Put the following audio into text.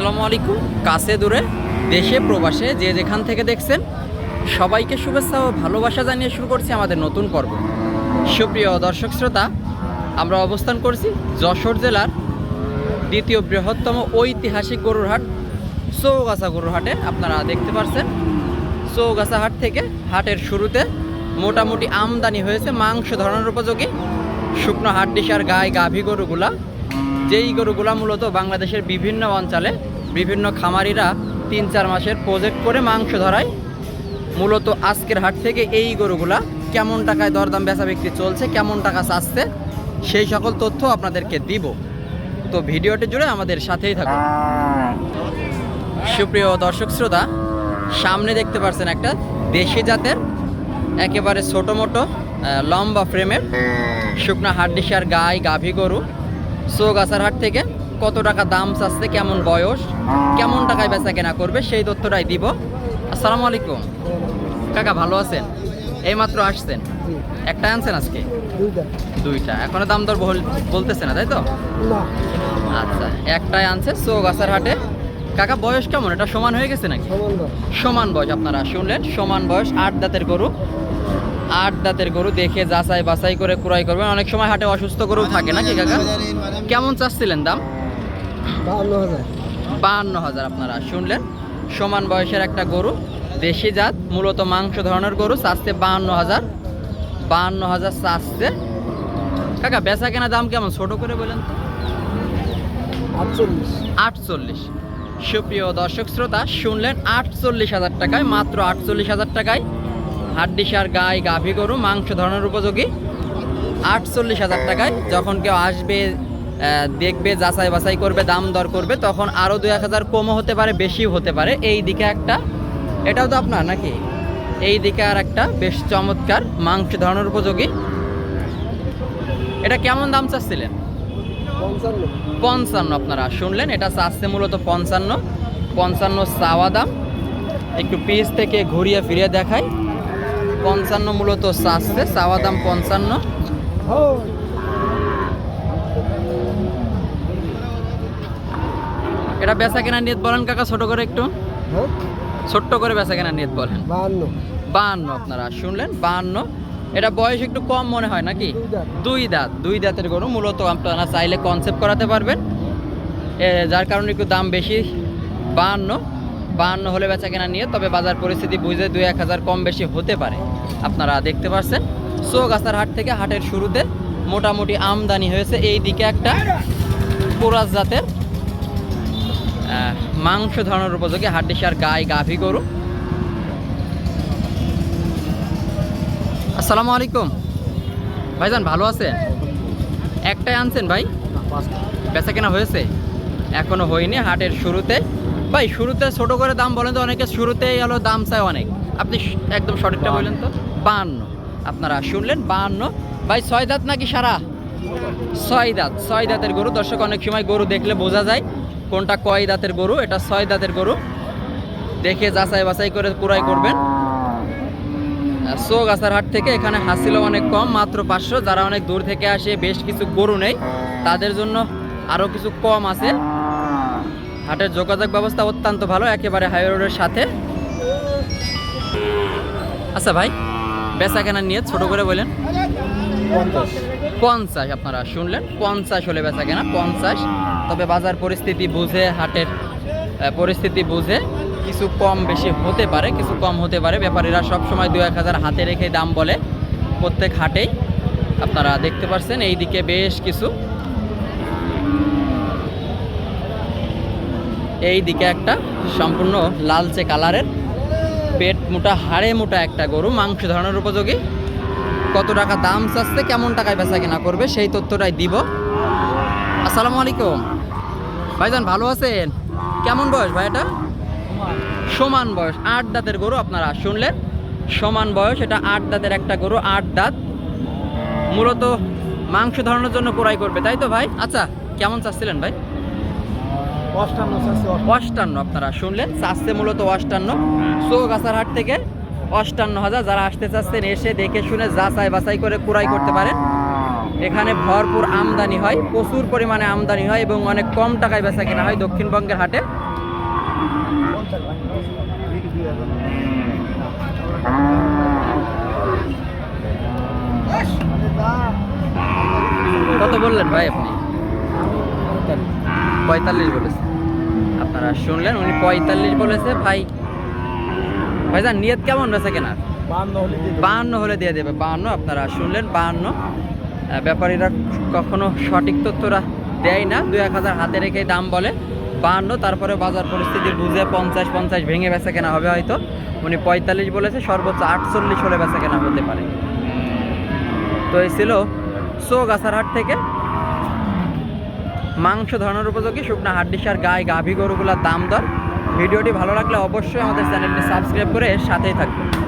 আসসালামু আলাইকুম। কাছে দূরে, দেশে, প্রবাসে যে যেখান থেকে দেখছেন, সবাইকে শুভেচ্ছা ও ভালোবাসা জানিয়ে শুরু করছি আমাদের নতুন পর্ব। সুপ্রিয় দর্শক শ্রোতা, আমরা অবস্থান করছি যশোর জেলার দ্বিতীয় বৃহত্তম ঐতিহাসিক গরুরহাট, চৌগাছা গরুর হাটে আপনারা দেখতে পাচ্ছেন চৌগাছা হাট থেকে হাটের শুরুতে মোটামুটি আমদানি হয়েছে, মাংস ধরানোর উপযোগী শুকনো হাট ডিসার গায়ে গাভী গরুগুলা। যেই গরুগুলা মূলত বাংলাদেশের বিভিন্ন অঞ্চলে বিভিন্ন খামারিরা তিন চার মাসের প্রজেক্ট করে মাংস ধরায়। মূলত আজকের হাট থেকে এই গরুগুলা কেমন টাকায় দরদাম বেচা বিক্রি চলছে, কেমন টাকা চাচ্ছে, সেই সকল তথ্য আপনাদেরকে দিব। তো ভিডিওটি জুড়ে আমাদের সাথেই থাকুন। সুপ্রিয় দর্শক শ্রোতা, সামনে দেখতে পাচ্ছেন একটা দেশি জাতের, একেবারে ছোটো মোটো লম্বা ফ্রেমের শুকনা হাড্ডিসার গাই গাভী গরু। চৌগাছার হাট থেকে কত টাকা দাম চাচ্ছে কেমন বয়স কেমন টাকায় বেচা কেনা করবে সেই তথ্যটাই দিব। আসসালামু আলাইকুম। কাকা ভালো আছেন? এইমাত্র আসছেন? একটা আনছেন আজকে? দুইটা। এখনও দাম দর বল- বলতেছে না তাই তো? আচ্ছা একটাই আনছে চৌগাছার হাটে। কাকা বয়স কেমন? এটা সমান হয়ে গেছে নাকি? সমান সমান বয়স আপনারা শুনলেন সমান বয়স আট দাঁতের গরু। আট দাঁতের গরু দেখে যাচাই বাছাই করে ক্রয় করবেন। অনেক সময় হাটে অসুস্থ গরু থাকে নাকি কাকা? কেমন চাচ্ছিলেন দাম? বাহান্ন হাজার। আপনারা। শুনলেন? সমান বয়সের একটা গরু দেশি জাত মূলত মাংস ধরনের গরু চাচ্ছে বাহান্ন হাজার। বাহান্ন হাজার চাচ্ছে। কাকা বেচা কেনা দাম কেমন? ছোট করে বলেন তো। আটচল্লিশ। আটচল্লিশ। সুপ্রিয় দর্শক শ্রোতা শুনলেন আটচল্লিশ হাজার টাকায় মাত্র আটচল্লিশ হাজার টাকায় হাড্ডিসার গাই গাভী গরু মাংস ধরনের উপযোগী। আটচল্লিশ হাজার টাকায় যখন কেউ আসবে দেখবে, যাচাই বাছাই করবে, দাম দর করবে, তখন আরও দু এক হাজার কমও হতে পারে, বেশিও হতে পারে। এই দিকে একটা, এটাও তো আপনার নাকি? এই দিকে আর একটা বেশ চমৎকার মাংস ধরনের উপযোগী। এটা কেমন দাম চাচ্ছিলেন? পঞ্চান্ন আপনারা, শুনলেন? এটা চাচ্ছে মূলত পঞ্চান্ন। পঞ্চান্ন চাওয়া দাম। একটু পিস থেকে ঘুরিয়ে ফিরিয়ে দেখাই। পঞ্চান্ন মূলত চাচ্ছে, চাওয়া দাম পঞ্চান্ন। এটা বেচা কেনা নিয়ত বলেন কাকা ছোট করে একটু। ছোট্ট করে বেচা কেনা নিয়ত বলেন। বাহান্ন। বাহান্ন আপনারা শুনলেন? বাহান্ন। এটা বয়স একটু কম মনে হয় নাকি? দুই দাঁত। দুই দাঁতের গরু মূলত আপনারা চাইলে কনসেপ্ট করাতে পারবেন। যার কারণে একটু দাম বেশি। বাহান্ন। বাহান্ন হলে বেচা কেনা নিয়ে তবে বাজার পরিস্থিতি বুঝে দুই এক হাজার কম বেশি হতে পারে। আপনারা দেখতে পাচ্ছেন চৌগাছার হাট থেকে হাটের শুরুতে মোটামুটি আমদানি হয়েছে। এই দিকে একটা কোরাস জাতের মাংস ধরানোর উপযোগী হাড্ডিসার গায়ে গাভী গরু। আসসালামু আলাইকুম। ভাইজান, ভালো আছেন? একটাই আনছেন ভাই? বেচা কেনা হয়েছে? এখনও হয়নি হাটের শুরুতে। ভাই, শুরুতে ছোট করে দাম বলেন তো, অনেকে শুরুতেই হলো, দাম চায় অনেক। আপনি একদম সঠিকটা বললেন তো। বাহান্ন আপনারা শুনলেন বাহান্ন ভাই, ছয় দাঁত নাকি সারা? ছয় দাঁত, ছয় দাঁতের গরু। দর্শক, অনেক সময় গরু দেখলে বোঝা যায়। কোনটা কয় দাঁতের গরু এটা ছয় দাঁতের গরু। দেখে যাচাই বাছাই করে কুড়াই করবেন। চৌগাছার হাট থেকে এখানে হাসিল অনেক কম মাত্র পাঁচশো। যারা অনেক দূর থেকে আসে বেশ কিছু গরু নেই। তাদের জন্য আরও কিছু কম আছে। হাটের যোগাযোগ ব্যবস্থা অত্যন্ত ভালো একেবারে হাই রোডের সাথে। আচ্ছা ভাই বেচা কেনা নিয়ে ছোট করে বলেন। পঞ্চাশ। পঞ্চাশ আপনারা শুনলেন পঞ্চাশ হলে বেচা কেনা পঞ্চাশ। তবে বাজার পরিস্থিতি বুঝে, হাটের পরিস্থিতি বুঝে কিছু কম বেশি হতে পারে, কিছু কম হতে পারে। ব্যাপারীরা সব সময় দু এক হাজার হাতে রেখে দাম বলে প্রত্যেক হাটেই। আপনারা দেখতে পাচ্ছেন এই দিকে বেশ কিছু। এই দিকে একটা সম্পূর্ণ লালচে কালারের পেট মোটা, হাড়ে মোটা একটা গরু, মাংস ধরনের উপযোগী। কত টাকা দাম চাচ্ছে, কেমন টাকায় বেচা কেনা করবে, সেই তথ্যটাই দিব। আসসালামু আলাইকুম। ভাইজান ভালো আছেন? কেমন বয়স ভাই এটা সমান বয়স আট দাঁতের গরু আপনারা শুনলেন। সমান বয়স এটা আট দাঁতের একটা গরু আট দাঁত। মূলত মাংস ধরানোর জন্য ক্রয় করবে তাই তো ভাই? আচ্ছা কেমন চাচ্ছিলেন ভাই? অষ্টান্ন অষ্টান্ন। আপনারা শুনলেন চাচ্ছে মূলত অষ্টান্ন। চৌগাছার হাট থেকে অষ্টান্ন হাজার যারা আসতে চাচ্ছেন এসে দেখে শুনে যাচাই বাছাই করে কুড়াই করতে পারেন। এখানে ভরপুর আমদানি হয় প্রচুর পরিমাণে আমদানি হয় এবং অনেক কম টাকায় বেচা কেনা হয় দক্ষিণবঙ্গের হাটে। কত বললেন ভাই আপনি? পঁয়তাল্লিশ বলেছে। আপনারা শুনলেন উনি পঁয়তাল্লিশ বলেছে ভাই। ভাই ভাইজান নিয়ত কেমন বেছে কেনার? বাহান্ন হলে দিয়ে দেবে। বাহান্ন আপনারা শুনলেন বাহান্ন ব্যাপারীরা কখনো সঠিক তথ্যরা দেয় না। দু এক হাজার হাতে রেখে দাম বলে। বাহান্ন তারপরে বাজার পরিস্থিতি বুঝে পঞ্চাশ পঞ্চাশ ভেঙে বেচা কেনা হবে হয়তো। উনি পঁয়তাল্লিশ বলেছে, সর্বোচ্চ আটচল্লিশ হলে বেচা কেনা হতে পারে। তো এই ছিল চৌগাছার হাট থেকে। মাংস ধরানোর উপযোগী, শুকনা হাড্ডিসার গায়ে গাভী গরুগুলার দাম দর। ভিডিওটি ভালো লাগলে অবশ্যই আমাদের চ্যানেলটি সাবস্ক্রাইব করে সাথেই থাকবেন।